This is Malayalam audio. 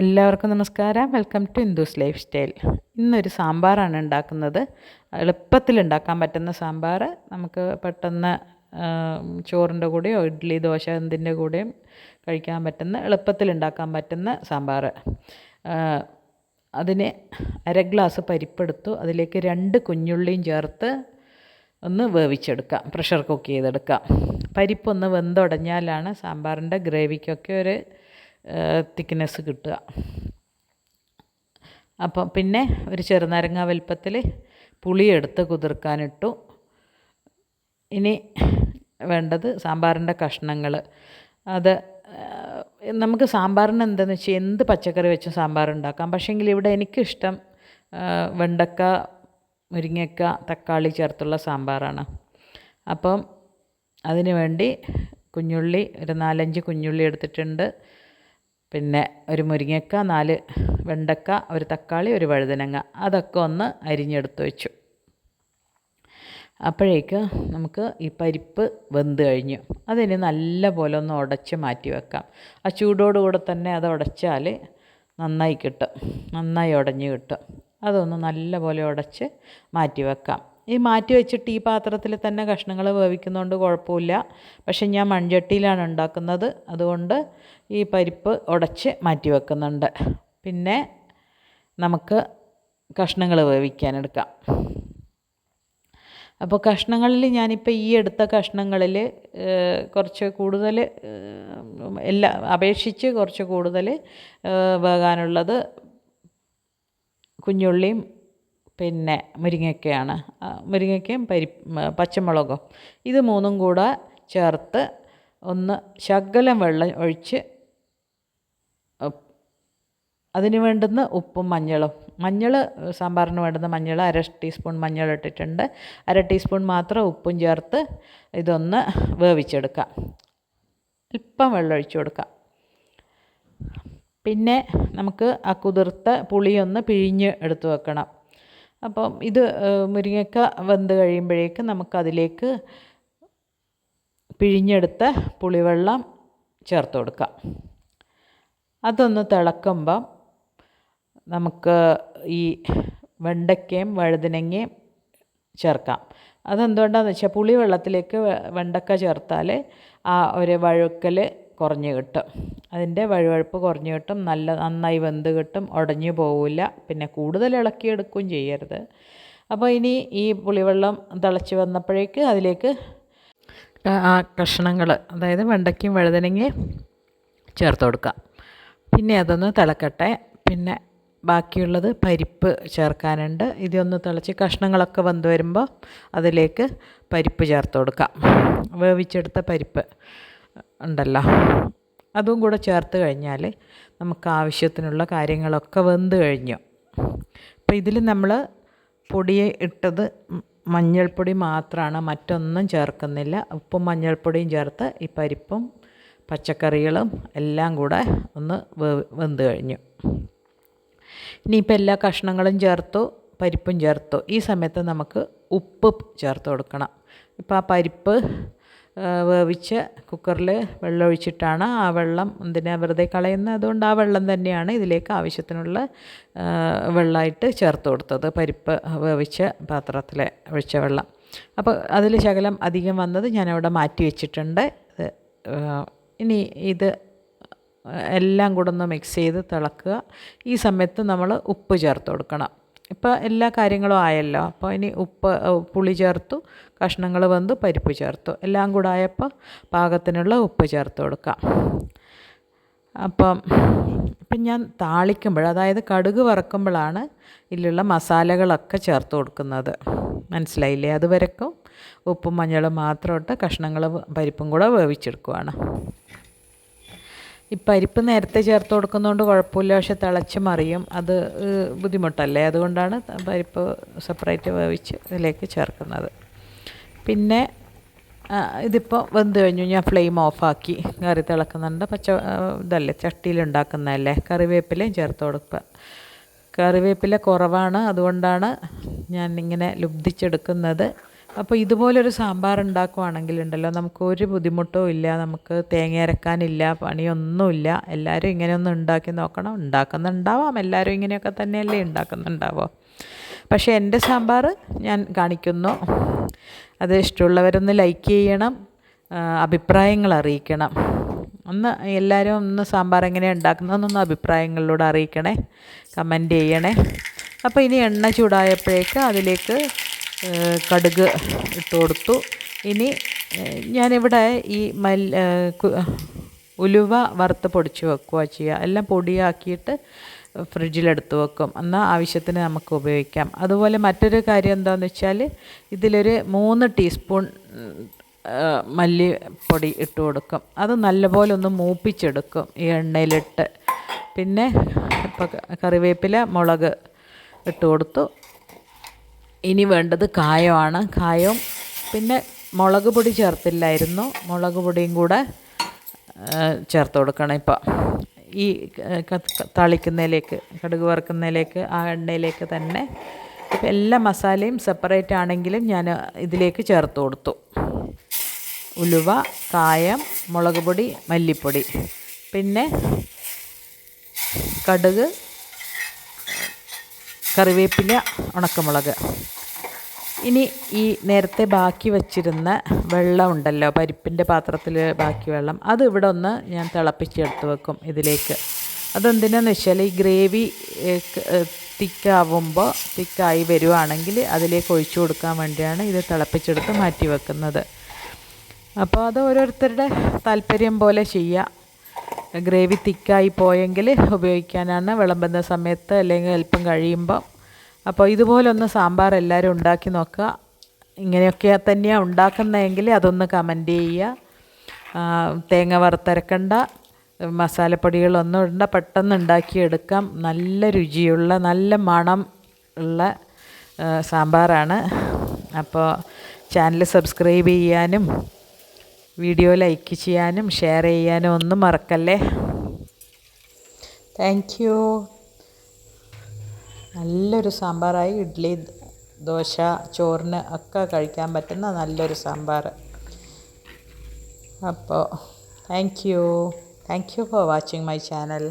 എല്ലാവർക്കും നമസ്കാരം. Welcome to Indu's life style ഇന്നൊരു സാമ്പാറാണ് ഉണ്ടാക്കുന്നത്. എളുപ്പത്തിൽ ഉണ്ടാക്കാൻ പറ്റുന്ന സാമ്പാർ നമുക്ക് പെട്ടെന്ന് ചോറിന്റെ കൂടെയോ ഇഡ്ഡലി ദോശ എന്തിന്റെ കൂടെയും കഴിക്കാൻ പറ്റുന്ന എളുപ്പത്തിൽ ഉണ്ടാക്കാൻ പറ്റുന്ന സാമ്പാർ അതിന് അര ഗ്ലാസ് പരിപ്പെടുത്തു. അതിലേക്ക് രണ്ട് കുഞ്ഞുള്ളിയും ചേർത്ത് ഒന്ന് വേവിച്ചെടുക്കാം. പ്രഷർ കുക്ക് ചെയ്തെടുക്കാം. പരിപ്പൊന്ന് വെന്തുടഞ്ഞാലാണ് സാമ്പാറിന്റെ ഗ്രേവിക്കൊക്കെ ഒരു തിക്നെസ് കിട്ടുക. അപ്പോൾ പിന്നെ ഒരു ചെറുനാരങ്ങ വലുപ്പത്തിൽ പുളിയെടുത്ത് കുതിർക്കാനിട്ടു. ഇനി വേണ്ടത് സാമ്പാറിന്റെ കഷ്ണങ്ങൾ. അത് നമുക്ക് സാമ്പാറിന് എന്താണെന്ന് വെച്ചാൽ എന്ത് പച്ചക്കറി വെച്ചും സാമ്പാർ ഉണ്ടാക്കാം. പക്ഷേങ്കിൽ ഇവിടെ എനിക്കിഷ്ടം വെണ്ടക്ക മുരിങ്ങക്ക തക്കാളി ചേർത്തുള്ള സാമ്പാറാണ്. അപ്പം അതിനു വേണ്ടി കുഞ്ഞുള്ളി ഒരു നാലഞ്ച് കുഞ്ഞുള്ളി എടുത്തിട്ടുണ്ട്. പിന്നെ ഒരു മുരിങ്ങക്ക നാല് വെണ്ടക്ക ഒരു തക്കാളി ഒരു വഴുതനങ്ങ. അതൊക്കെ ഒന്ന് അരിഞ്ഞെടുത്ത് വെച്ചു. അപ്പോഴേക്ക് നമുക്ക് ഈ പരിപ്പ് വെന്ത് കഴിഞ്ഞു. അതിന് നല്ല പോലെ ഒന്ന് ഉടച്ച് മാറ്റി വെക്കാം. ആ ചൂടോടുകൂടെ തന്നെ അത് ഉടച്ചാൽ നന്നായി കിട്ടും. നന്നായി ഉടഞ്ഞ് കിട്ടും. അതൊന്ന് നല്ല പോലെ ഉടച്ച് മാറ്റി വെക്കാം. ഈ മാറ്റി വെച്ചിട്ട് ഈ പാത്രത്തിൽ തന്നെ കഷ്ണങ്ങൾ വേവിക്കുന്നതുകൊണ്ട് കുഴപ്പമില്ല. പക്ഷെ ഞാൻ മൺചട്ടിയിലാണ് ഉണ്ടാക്കുന്നത്. അതുകൊണ്ട് ഈ പരിപ്പ് ഉടച്ച് മാറ്റി വെക്കുന്നുണ്ട്. പിന്നെ നമുക്ക് കഷ്ണങ്ങൾ വേവിക്കാനെടുക്കാം അപ്പോൾ കഷ്ണങ്ങളിൽ ഞാനിപ്പോൾ ഈ എടുത്ത കഷ്ണങ്ങളിൽ കുറച്ച് കൂടുതൽ എല്ലാ അപേക്ഷിച്ച് കുറച്ച് കൂടുതൽ വേകാനുള്ളത് കുഞ്ഞുള്ളിയും പിന്നെ മുരിങ്ങയ്ക്കയാണ്. മുരിങ്ങയ്ക്കയും പരി പച്ചമുളകും. ഇത് മൂന്നും കൂടെ ചേർത്ത് ഒന്ന് ശകലം വെള്ളം ഒഴിച്ച് അതിന് വേണ്ടുന്ന ഉപ്പും മഞ്ഞളും. മഞ്ഞൾ സാമ്പാറിന് വേണ്ടുന്ന മഞ്ഞൾ അര ടീസ്പൂൺ മഞ്ഞൾ ഇട്ടിട്ടുണ്ട്. അര ടീസ്പൂൺ മാത്രം ഉപ്പും ചേർത്ത് ഇതൊന്ന് വേവിച്ചെടുക്കാം. അല്പം വെള്ളം ഒഴിച്ചു കൊടുക്കാം. പിന്നെ നമുക്ക് ആ കുതിർത്ത പുളിയൊന്ന് പിഴിഞ്ഞ് എടുത്തു വെക്കണം. അപ്പം ഇത് മുരിങ്ങക്ക വെന്ത് കഴിയുമ്പോഴേക്ക് നമുക്കതിലേക്ക് പിഴിഞ്ഞെടുത്ത പുളിവെള്ളം ചേർത്ത് കൊടുക്കാം. അതൊന്ന് തിളക്കുമ്പം നമുക്ക് ഈ വെണ്ടയ്ക്കയും വഴുതനങ്ങയും ചേർക്കാം. അതെന്തുകൊണ്ടാണെന്ന് വെച്ചാൽ പുളിവെള്ളത്തിലേക്ക് വെണ്ടക്ക ചേർത്താൽ ആ ഒരു വഴുക്കൽ കുറഞ്ഞ് കിട്ടും. അതിന്റെ വഴുവഴുപ്പ് കുറഞ്ഞ് കിട്ടും. നല്ല നന്നായി വെന്ത് കിട്ടും. ഉടഞ്ഞു പോവില്ല. പിന്നെ കൂടുതൽ ഇളക്കിയെടുക്കുകയും ചെയ്യരുത്. അപ്പോൾ ഇനി ഈ പുളിവെള്ളം തിളച്ച് വന്നപ്പോഴേക്ക് അതിലേക്ക് ആ കഷ്ണങ്ങൾ അതായത് വെണ്ടയ്ക്കും വഴുതനങ്ങയും ചേർത്ത് കൊടുക്കുക. പിന്നെ അതൊന്ന് തിളക്കട്ടെ. പിന്നെ ബാക്കിയുള്ളത് പരിപ്പ് ചേർക്കാനുണ്ട്. ഇതൊന്ന് തിളച്ച് കഷ്ണങ്ങളൊക്കെ വന്നു വരുമ്പോൾ അതിലേക്ക് പരിപ്പ് ചേർത്ത് കൊടുക്കാം വേവിച്ചെടുത്ത പരിപ്പ്. ഉണ്ടല്ലോ. അതും കൂടെ ചേർത്ത് കഴിഞ്ഞാൽ നമുക്ക് ആവശ്യത്തിനുള്ള കാര്യങ്ങളൊക്കെ വെന്ത് കഴിഞ്ഞു. അപ്പോൾ ഇതിൽ നമ്മൾ പൊടി ഇട്ടത് മഞ്ഞൾപ്പൊടി മാത്രമാണ് മറ്റൊന്നും ചേർക്കുന്നില്ല. ഉപ്പും മഞ്ഞൾപ്പൊടിയും ചേർത്ത് ഈ പരിപ്പും പച്ചക്കറികളും എല്ലാം കൂടെ ഒന്ന് വെന്ത് കഴിഞ്ഞു. ഇനിയിപ്പോൾ എല്ലാ കഷ്ണങ്ങളും ചേർത്തു പരിപ്പും ചേർത്തു. ഈ സമയത്ത് നമുക്ക് ഉപ്പ് ചേർത്ത് കൊടുക്കണം. ഇപ്പോൾ ആ പരിപ്പ് വേവിച്ച് കുക്കറിൽ വെള്ളം ഒഴിച്ചിട്ടാണ് ആ വെള്ളം എന്തിനാ വെറുതെ കളയുന്നത്? അതുകൊണ്ട് ആ വെള്ളം തന്നെയാണ് ഇതിലേക്ക് ആവശ്യത്തിനുള്ള വെള്ളമായിട്ട് ചേർത്ത് കൊടുത്തത്. പരിപ്പ് വേവിച്ച പാത്രത്തിൽ ഒഴിച്ച വെള്ളം. അപ്പോൾ അതിൽ ശകലം അധികം വന്നത് ഞാനവിടെ മാറ്റി വെച്ചിട്ടുണ്ട്. ഇനി ഇത് എല്ലാം കൂടെ ഒന്ന് മിക്സ് ചെയ്ത് തിളക്കുക. ഈ സമയത്ത് നമ്മൾ ഉപ്പ് ചേർത്ത് കൊടുക്കണം. ഇപ്പോൾ എല്ലാ കാര്യങ്ങളും ആയല്ലോ. അപ്പോൾ ഇനി ഉപ്പ് പുളി ചേർത്തു കഷ്ണങ്ങൾ വന്ന് പരിപ്പ് ചേർത്തു. എല്ലാം കൂടെ ആയപ്പോൾ പാകത്തിനുള്ള ഉപ്പ് ചേർത്ത് കൊടുക്കാം. അപ്പം ഇപ്പം ഞാൻ താളിക്കുമ്പോൾ അതായത് കടുക് വറക്കുമ്പോഴാണ് ഇതിലുള്ള മസാലകളൊക്കെ ചേർത്ത് കൊടുക്കുന്നത്. മനസ്സിലായില്ലേ? അതുവരക്കും ഉപ്പും മഞ്ഞളും മാത്രം ഇട്ട് കഷ്ണങ്ങൾ പരിപ്പും കൂടെ വേവിച്ചെടുക്കുവാണ്. ഈ പരിപ്പ് നേരത്തെ ചേർത്ത് കൊടുക്കുന്നതുകൊണ്ട് കുഴപ്പമില്ല പക്ഷെ തിളച്ച് മറിയും. അത് ബുദ്ധിമുട്ടല്ലേ? അതുകൊണ്ടാണ് പരിപ്പ് സെപ്പറേറ്റ് വേവിച്ച് ഇതിലേക്ക് ചേർക്കുന്നത്. പിന്നെ ഇതിപ്പോൾ വെന്ത് കഴിഞ്ഞു. ഞാൻ ഫ്ലെയിം ഓഫാക്കി കറി തിളക്കുന്നുണ്ട്. പച്ച ഇതല്ലേ ചട്ടിയിൽ ഉണ്ടാക്കുന്നതല്ലേ? കറിവേപ്പിലയും ചേർത്ത് കൊടുക്കുക. കറിവേപ്പില കുറവാണ്. അതുകൊണ്ടാണ് ഞാൻ ഇങ്ങനെ ലുബ്ധിച്ചെടുക്കുന്നത്. അപ്പോൾ ഇതുപോലൊരു സാമ്പാർ ഉണ്ടാക്കുവാണെങ്കിൽ ഉണ്ടല്ലോ നമുക്ക് ഒരു ബുദ്ധിമുട്ടും ഇല്ല നമുക്ക് തേങ്ങ അരക്കാനില്ല പണിയൊന്നുമില്ല എല്ലാവരും ഇങ്ങനെയൊന്നും ഉണ്ടാക്കി നോക്കണം. ഉണ്ടാക്കുന്നുണ്ടാവാം എല്ലാവരും ഇങ്ങനെയൊക്കെ തന്നെയല്ലേ ഉണ്ടാക്കുന്നുണ്ടാവുക പക്ഷേ എന്റെ സാമ്പാർ ഞാൻ കാണിക്കുന്നു. അത് ഇഷ്ടമുള്ളവരൊന്ന് ലൈക്ക് ചെയ്യണം അഭിപ്രായങ്ങൾ അറിയിക്കണം. ഒന്ന് എല്ലാവരും ഒന്ന് സാമ്പാർ എങ്ങനെ ഉണ്ടാക്കുന്നതെന്നൊന്ന് അഭിപ്രായങ്ങളിലൂടെ അറിയിക്കണേ കമന്റ് ചെയ്യണേ. അപ്പോൾ ഇനി എണ്ണ ചൂടായപ്പോഴേക്ക് അതിലേക്ക് കടുക് ഇട്ട് കൊടുത്തു. ഇനി ഞാനിവിടെ ഈ മൽ ഉലുവ വറുത്ത് പൊടിച്ച് വെക്കുക ചെയ്യുക എല്ലാം പൊടിയാക്കിയിട്ട് ഫ്രിഡ്ജിലെടുത്ത് വെക്കും. എന്നാൽ ആവശ്യത്തിന് നമുക്ക് ഉപയോഗിക്കാം. അതുപോലെ മറ്റൊരു കാര്യം എന്താണെന്ന് വെച്ചാൽ ഇതിലൊരു മൂന്ന് ടീസ്പൂൺ മല്ലിപ്പൊടി ഇട്ട് കൊടുക്കും. അത് നല്ലപോലെ ഒന്ന് മൂപ്പിച്ചെടുക്കും ഈ എണ്ണയിലിട്ട്. പിന്നെ കറിവേപ്പില മുളക് ഇട്ട് കൊടുത്തു. ഇനി വേണ്ടത് കായമാണ്. കായവും പിന്നെ മുളക് പൊടി ചേർത്തില്ലായിരുന്നു. മുളക് പൊടിയും കൂടെ ചേർത്ത് കൊടുക്കണം ഇപ്പോൾ ഈ തളിക്കുന്നതിലേക്ക് കടുക് വറുക്കുന്നതിലേക്ക് ആ എണ്ണയിലേക്ക് തന്നെ ഇപ്പം എല്ലാ മസാലയും സെപ്പറേറ്റ് ആണെങ്കിലും ഞാൻ ഇതിലേക്ക് ചേർത്ത് കൊടുത്തു. ഉലുവ കായം മുളക് പൊടി മല്ലിപ്പൊടി. പിന്നെ കടുക് കറിവേപ്പില ഉണക്കമുളക്. ഇനി ഈ നേരത്തെ ബാക്കി വച്ചിരുന്ന വെള്ളം ഉണ്ടല്ലോ പരിപ്പിന്റെ പാത്രത്തിൽ ബാക്കി വെള്ളം അത് ഇവിടെ ഒന്ന് ഞാൻ തിളപ്പിച്ചെടുത്ത് വെക്കും ഇതിലേക്ക്. അതെന്തിനാന്ന് വെച്ചാൽ ഈ ഗ്രേവി തിക്കാവുമ്പോൾ തിക്കായി വരുവാണെങ്കിൽ അതിലേക്ക് ഒഴിച്ചു കൊടുക്കാൻ വേണ്ടിയാണ് ഇത് തിളപ്പിച്ചെടുത്ത് മാറ്റി വെക്കുന്നത്. അപ്പോൾ അത് ഓരോരുത്തരുടെ താല്പര്യം പോലെ ചെയ്യുക ഗ്രേവി തിക്കായി പോയെങ്കിൽ ഉപയോഗിക്കാനാണ് വിളമ്പുന്ന സമയത്ത് അല്ലെങ്കിൽ അല്പം കഴിയുമ്പോൾ അപ്പോൾ ഇതുപോലൊന്ന് സാമ്പാർ എല്ലാവരും ഉണ്ടാക്കി നോക്കുക. ഇങ്ങനെയൊക്കെ തന്നെയാണ് ഉണ്ടാക്കുന്നതെങ്കിൽ അതൊന്ന് കമന്റ് ചെയ്യുക. തേങ്ങ വറുത്തരക്കണ്ട. മസാലപ്പൊടികളൊന്നും ഇടണ്ട. പെട്ടെന്ന് ഉണ്ടാക്കിയെടുക്കാം. നല്ല രുചിയുള്ള നല്ല മണം ഉള്ള സാമ്പാറാണ്. അപ്പോൾ ചാനൽ സബ്സ്ക്രൈബ് ചെയ്യാനും വീഡിയോ ലൈക്ക് ചെയ്യാനും ഷെയർ ചെയ്യാനും ഒന്നും മറക്കല്ലേ? താങ്ക് യു നല്ലൊരു സാമ്പാറായി ഇഡ്ഡലി ദോശ ചോറിന് ഒക്കെ കഴിക്കാൻ പറ്റുന്ന നല്ലൊരു സാമ്പാർ. അപ്പോൾ thank you thank you for watching my channel